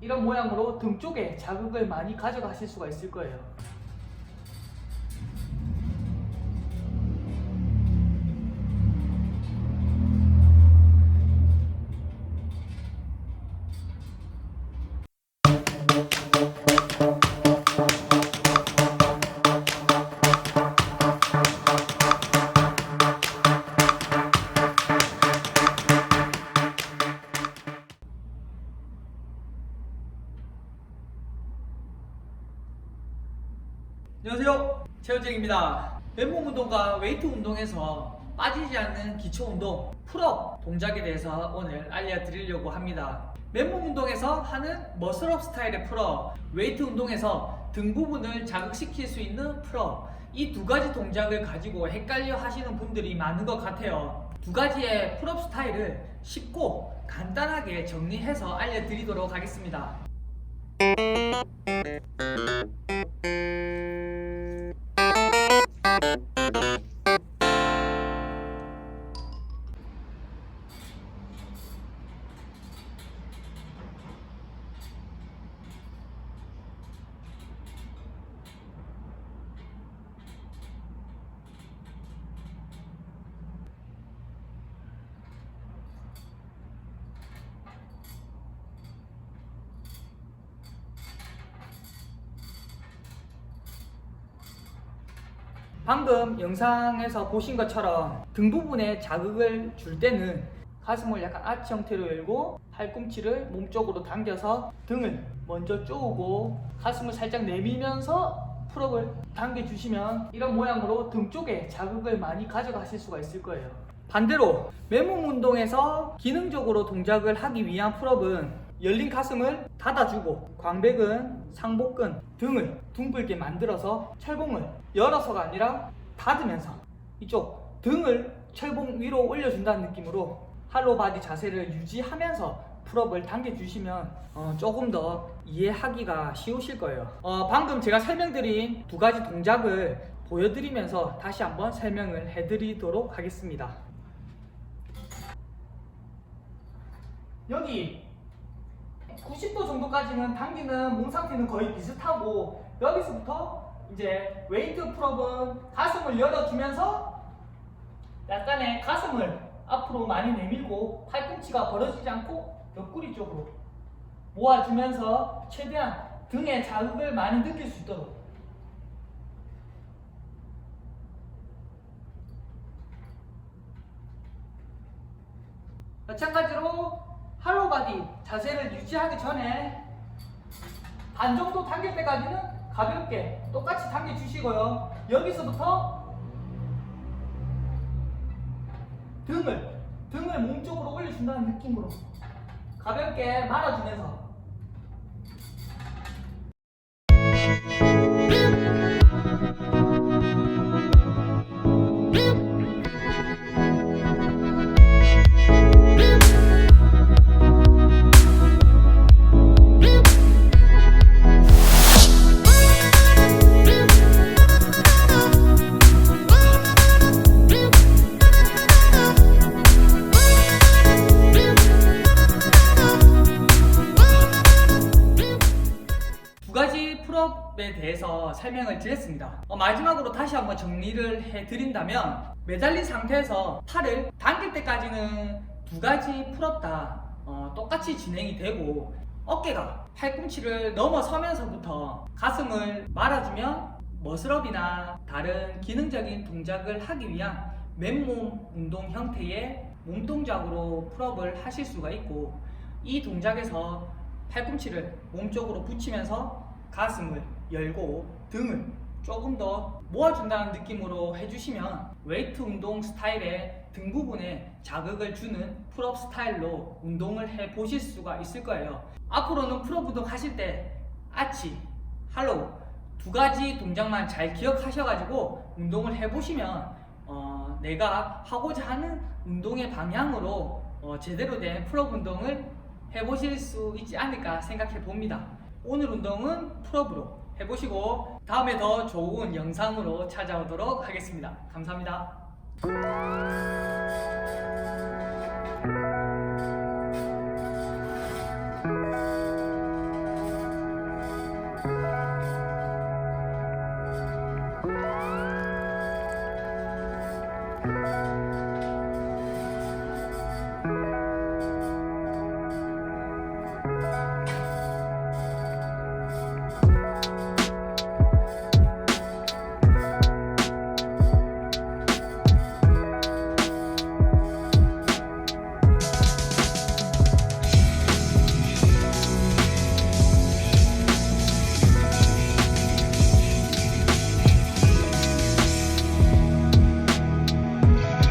이런 모양으로 등 쪽에 자극을 많이 가져가실 수가 있을 거예요. 안녕하세요. 최현정입니다. 맨몸 운동과 웨이트 운동에서 빠지지 않는 기초 운동, 풀업 동작에 대해서 오늘 알려드리려고 합니다. 맨몸 운동에서 하는 머슬업 스타일의 풀업, 웨이트 운동에서 등 부분을 자극시킬 수 있는 풀업, 이 두 가지 동작을 가지고 헷갈려 하시는 분들이 많은 것 같아요. 두 가지의 풀업 스타일을 쉽고 간단하게 정리해서 알려드리도록 하겠습니다. 방금 영상에서 보신 것처럼 등 부분에 자극을 줄 때는 가슴을 약간 아치 형태로 열고 팔꿈치를 몸쪽으로 당겨서 등을 먼저 쪼고 가슴을 살짝 내밀면서 풀업을 당겨주시면 이런 모양으로 등 쪽에 자극을 많이 가져가실 수가 있을 거예요. 반대로 맨몸 운동에서 기능적으로 동작을 하기 위한 풀업은 열린 가슴을 닫아주고 광배근, 상복근 등을 둥글게 만들어서 철봉을 열어서가 아니라 닫으면서 이쪽 등을 철봉 위로 올려준다는 느낌으로 할로 바디 자세를 유지하면서 풀업을 당겨주시면 어, 조금 더 이해하기가 쉬우실 거예요. 어, 방금 제가 설명드린 두 가지 동작을 보여드리면서 다시 한번 설명을 해드리도록 하겠습니다. 여기 90도 정도까지는 당기는 몸 상태는 거의 비슷하고 여기서부터 이제 웨이트 풀업은 가슴을 열어주면서 약간의 가슴을 앞으로 많이 내밀고 팔꿈치가 벌어지지 않고 옆구리 쪽으로 모아주면서 최대한 등에 자극을 많이 느낄 수 있도록. 마찬가지로 할로바디 자세를 유지하기 전에 반 정도 당길 때까지는 가볍게 똑같이 당겨 주시고요. 여기서부터 등을 등을 몸쪽으로 올려준다는 느낌으로 가볍게 말아주면서 풀업에 대해서 설명을 드렸습니다. 어, 마지막으로 다시 한번 정리를 해드린다면 매달린 상태에서 팔을 당길 때까지는 두 가지 풀업 다 어, 똑같이 진행이 되고 어깨가 팔꿈치를 넘어서면서부터 가슴을 말아주면 머슬업이나 다른 기능적인 동작을 하기 위한 맨몸 운동 형태의 몸 동작으로 풀업을 하실 수가 있고 이 동작에서 팔꿈치를 몸쪽으로 붙이면서 가슴을 열고 등을 조금 더 모아준다는 느낌으로 해주시면 웨이트 운동 스타일의 등 부분에 자극을 주는 풀업 스타일로 운동을 해 보실 수가 있을 거예요. 앞으로는 풀업 운동 하실 때 아치, 할로우 두 가지 동작만 잘 기억하셔가지고 운동을 해보시면 어, 내가 하고자 하는 운동의 방향으로 어, 제대로 된 풀업 운동을 해보실 수 있지 않을까 생각해 봅니다. 오늘 운동은 풀업으로 해보시고 다음에 더 좋은 영상으로 찾아오도록 하겠습니다. 감사합니다.